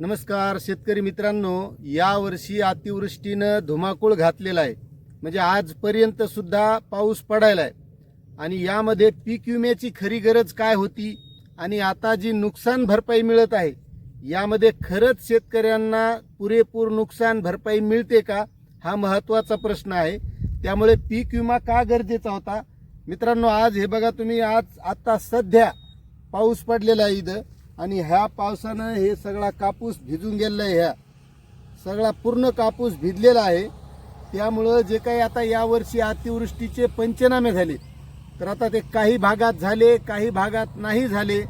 नमस्कार शेतकरी मित्रांनो यावर्षी अतिवृष्टीनं धुमाकूळ घातलेला आहे. म्हणजे आजपर्यंत सुद्धा पाऊस पडायला आहे. आणि यामध्ये पीक विम्याची खरी गरज काय होती? आणि आता जी नुकसान भरपाई मिळत आहे यामध्ये खरंच शेतकऱ्यांना पुरेपूर नुकसान भरपाई मिळते का? हा महत्त्वाचा प्रश्न आहे. त्यामुळे पीक विमा का गरजेचा होता? मित्रांनो आज हे बघा तुम्ही आज आत्ता सध्या पाऊस पडलेला आहे इथं. आणि ह्या पावसानं हे सगळा कापूस भिजून गेलेला आहे ह्या. सगळा पूर्ण कापूस भिजलेला आहे. त्यामुळं जे काही आता यावर्षी अतिवृष्टीचे पंचनामे झाले तर आता ते काही भागात झाले काही भागात नाही झाले.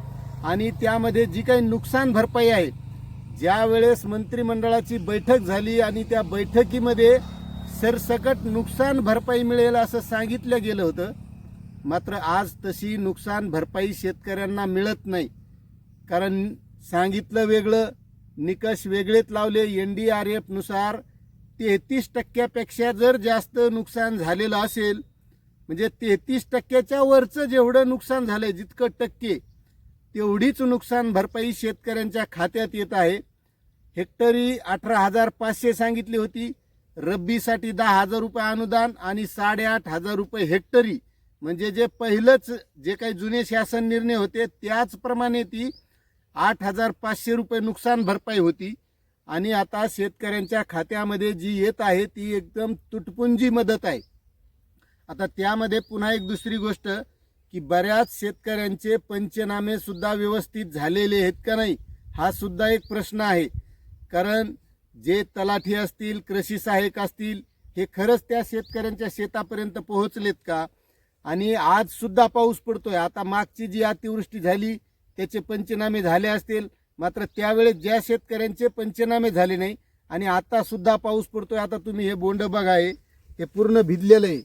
आणि त्यामध्ये जी काही नुकसान भरपाई आहे ज्या वेळेस मंत्रिमंडळाची बैठक झाली आणि त्या बैठकीमध्ये सरसकट नुकसान भरपाई मिळेल असं सांगितलं गेलं होतं मात्र आज तशी नुकसान भरपाई शेतकऱ्यांना मिळत नाही. कारण सांगितलं वेगळं निकष वेगळेच लावले एन डी आर एफनुसार तेहतीस टक्क्यापेक्षा जर जास्त नुकसान झालेलं असेल म्हणजे तेहतीस टक्क्याच्या वरचं जेवढं नुकसान झालंय जितकं टक्के तेवढीच नुकसान भरपाई शेतकऱ्यांच्या खात्यात येत आहे. हेक्टरी अठरा हजार पाचशे सांगितली होती. रब्बीसाठी दहा हजार रुपये अनुदान आणि साडेआठ हजार रुपये हेक्टरी. म्हणजे जे पहिलंच जे काही जुने शासन निर्णय होते त्याचप्रमाणे ती आठ हजार पाचशे रुपये नुकसान भरपाई होती. आणि आता शेतकऱ्यांच्या खात्यामध्ये जी येत आहे ती एकदम तुटपुंजी मदत आहे. आता त्यामध्ये पुन्हा एक दुसरी गोष्ट की बऱ्याच शेतकऱ्यांचे पंचनामे सुद्धा व्यवस्थित झालेले आहेत का नाही हा सुद्धा एक प्रश्न आहे. कारण जे तलाठी असतील कृषी सहाय्यक असतील हे खरंच त्या शेतकऱ्यांच्या शेतापर्यंत पोहोचलेत का? आणि आज सुद्धा पाऊस पडतोय. आता मागची जी अतिवृष्टी झाली त्याचे पंचनामे झाले असतील. मात्र त्यावेळेस ज्या शेतकऱ्यांचे पंचनामे झाले नाही आणि आता सुद्धा पाऊस पडतोय आता तुम्ही हे बोंड बघा हे. हे पूर्ण भिजलेलं आहे.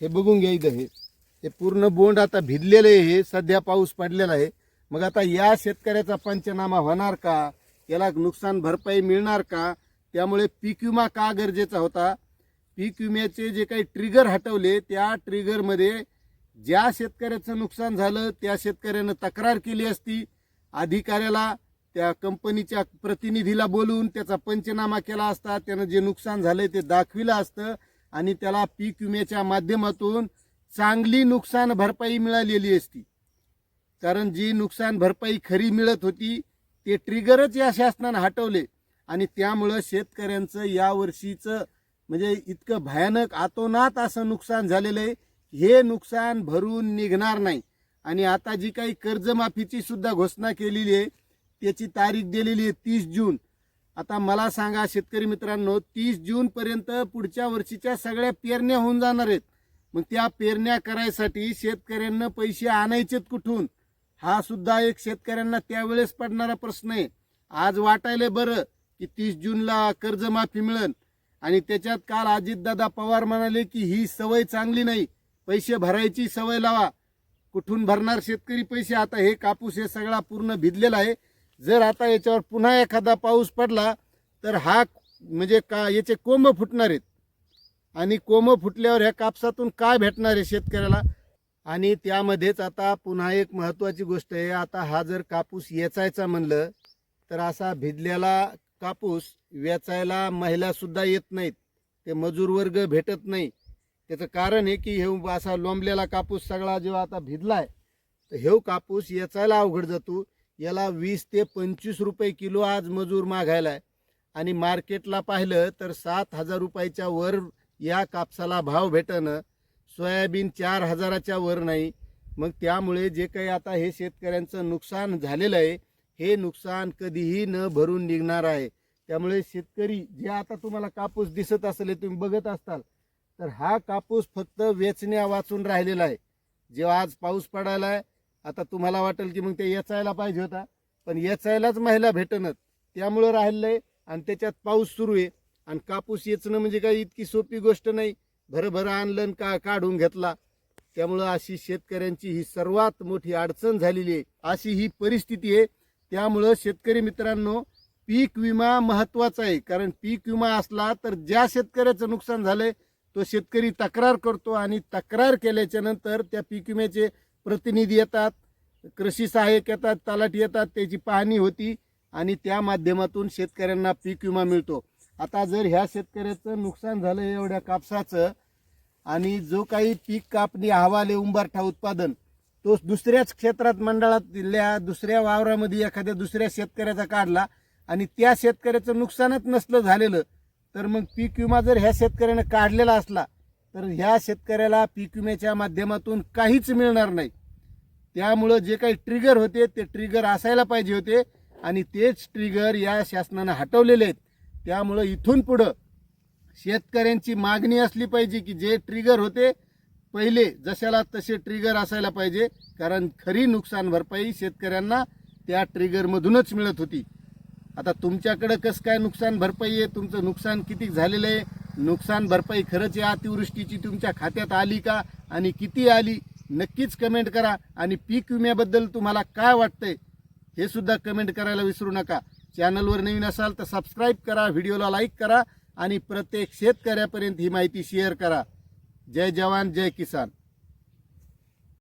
हे बघून घ्या इथं हे. हे पूर्ण बोंड आता भिजलेलं आहे हे. सध्या पाऊस पडलेला आहे. मग आता या शेतकऱ्याचा पंचनामा होणार का? याला नुकसान भरपाई मिळणार का? त्यामुळे पीक विमा का गरजेचा होता? पीक विम्याचे जे काही ट्रिगर हटवले त्या ट्रिगरमध्ये ज्या शेतकऱ्याचं नुकसान झालं त्या शेतकऱ्यानं तक्रार केली असती अधिकाऱ्याला त्या कंपनीच्या प्रतिनिधीला बोलून त्याचा पंचनामा केला असता त्यानं जे नुकसान झालं ते दाखविलं असतं आणि त्याला पीक विम्याच्या माध्यमातून चांगली नुकसान भरपाई मिळालेली असती. कारण जी नुकसान भरपाई खरी मिळत होती ते ट्रिगरच या शासनानं हटवले. आणि त्यामुळं शेतकऱ्यांचं यावर्षीचं म्हणजे इतकं भयानक आतोनात असं नुकसान झालेलं आहे हे नुकसान भरून निघणार नाही. आणि आता जी काही कर्जमाफीची सुद्धा घोषणा केलेली आहे त्याची तारीख दिलेली आहे तीस जून. आता मला सांगा शेतकरी मित्रांनो तीस जूनपर्यंत पुढच्या वर्षीच्या सगळ्या पेरण्या होऊन जाणार आहेत. मग त्या पेरण्या करायसाठी शेतकऱ्यांना पैसे आणायचेत कुठून? हा सुद्धा एक शेतकऱ्यांना त्यावेळेस पडणारा प्रश्न आहे. आज वाटायला बरं की तीस जूनला कर्जमाफी मिळेल. आणि त्याच्यात काल अजितदादा पवार म्हणाले की ही सवय चांगली नाही. पैसे भरायची सवय लावा. कुठून भरणार शेतकरी पैसे? आता हे कापूस हे सगळा पूर्ण भिजलेला आहे. जर आता याच्यावर पुन्हा एखादा पाऊस पडला तर हा म्हणजे का याचे कोंब फुटणार आहेत. आणि कोंब फुटल्यावर ह्या कापसातून काय भेटणार आहे शेतकऱ्याला? आणि त्यामध्येच आता पुन्हा एक महत्त्वाची गोष्ट आहे. आता हा जर कापूस वेचायचा म्हणलं तर असा भिजलेला कापूस वेचायला महिलासुद्धा येत नाहीत. ते मजूर वर्ग भेटत नाही. याचं कारण आहे की हे असा लोंबलेला कापूस सगळा जेव्हा आता भिजलाय तर हे कापूस याचायला अवघड जातो. याला वीस ते पंचवीस रुपये किलो आज मजूर मागायला आहे आणि मार्केटला पाहिलं तर सात हजार रुपयाच्या वर या कापसाला भाव भेटणं सोयाबीन चार हजाराच्या वर नाही. मग त्यामुळे जे काही आता हे शेतकऱ्यांचं नुकसान झालेलं आहे हे नुकसान कधीही न भरून निघणार आहे. त्यामुळे शेतकरी जे आता तुम्हाला कापूस दिसत असेल हे तुम्ही बघत असताल तर हा कापूस फक्त वेचण्या वाचून राहिलेला आहे. जेव्हा आज पाऊस पडायला आहे आता तुम्हाला वाटेल की मग ते येचायला पाहिजे होता. पण येचायलाच महिला भेटणत त्यामुळं राहिलं आहे आणि त्याच्यात पाऊस सुरू आहे. आणि कापूस येचणं म्हणजे काही इतकी सोपी गोष्ट नाही. भरभर आणलं का काढून घेतला. त्यामुळं अशी शेतकऱ्यांची ही सर्वात मोठी अडचण झालेली आहे. अशी ही परिस्थिती आहे. त्यामुळं शेतकरी मित्रांनो पीक विमा महत्त्वाचा आहे. कारण पीक विमा असला तर ज्या शेतकऱ्याचं नुकसान झालंय तो शेतकरी तक्रार करतो आणि तक्रार केल्याच्यानंतर त्या पीक विम्याचे प्रतिनिधी येतात कृषी सहाय्यक येतात तलाठी येतात त्याची पाहणी होती आणि त्या माध्यमातून शेतकऱ्यांना पीक विमा मिळतो. आता जर ह्या शेतकऱ्याचं नुकसान झालं एवढ्या कापसाचं आणि जो काही पीक कापणी अहवाल उंबारठा उत्पादन तो दुसऱ्याच क्षेत्रात मंडळातल्या दुसऱ्या वावरामध्ये एखाद्या दुसऱ्या शेतकऱ्याचा काढला आणि त्या शेतकऱ्याचं नुकसानच नसलं झालेलं तर मग पीक विमा जर ह्या शेतकऱ्यानं काढलेला असला तर ह्या शेतकऱ्याला पीक विम्याच्या माध्यमातून काहीच मिळणार नाही. त्यामुळं जे काही ट्रिगर होते ते ट्रिगर असायला पाहिजे होते आणि तेच ट्रिगर या शासनानं हटवलेले आहेत. त्यामुळं इथून पुढं शेतकऱ्यांची मागणी असली पाहिजे की जे ट्रिगर होते पहिले जशाला तसे ट्रिगर असायला पाहिजे कारण खरी नुकसान भरपाई शेतकऱ्यांना त्या ट्रिगरमधूनच मिळत होती. आता तुमच्याकडं कसं काय नुकसान भरपाई आहे? तुमचं नुकसान किती झालेलं आहे? नुकसान भरपाई खरंच या अतिवृष्टीची तुमच्या खात्यात आली का? आणि किती आली? नक्कीच कमेंट करा. आणि पीक विम्याबद्दल तुम्हाला काय वाटतंय? हे सुद्धा कमेंट करायला विसरू नका. चॅनलवर नवीन असाल तर सबस्क्राईब करा व्हिडिओला लाईक करा आणि प्रत्येक शेतकऱ्यापर्यंत ही माहिती शेअर करा. जय जवान जय किसान.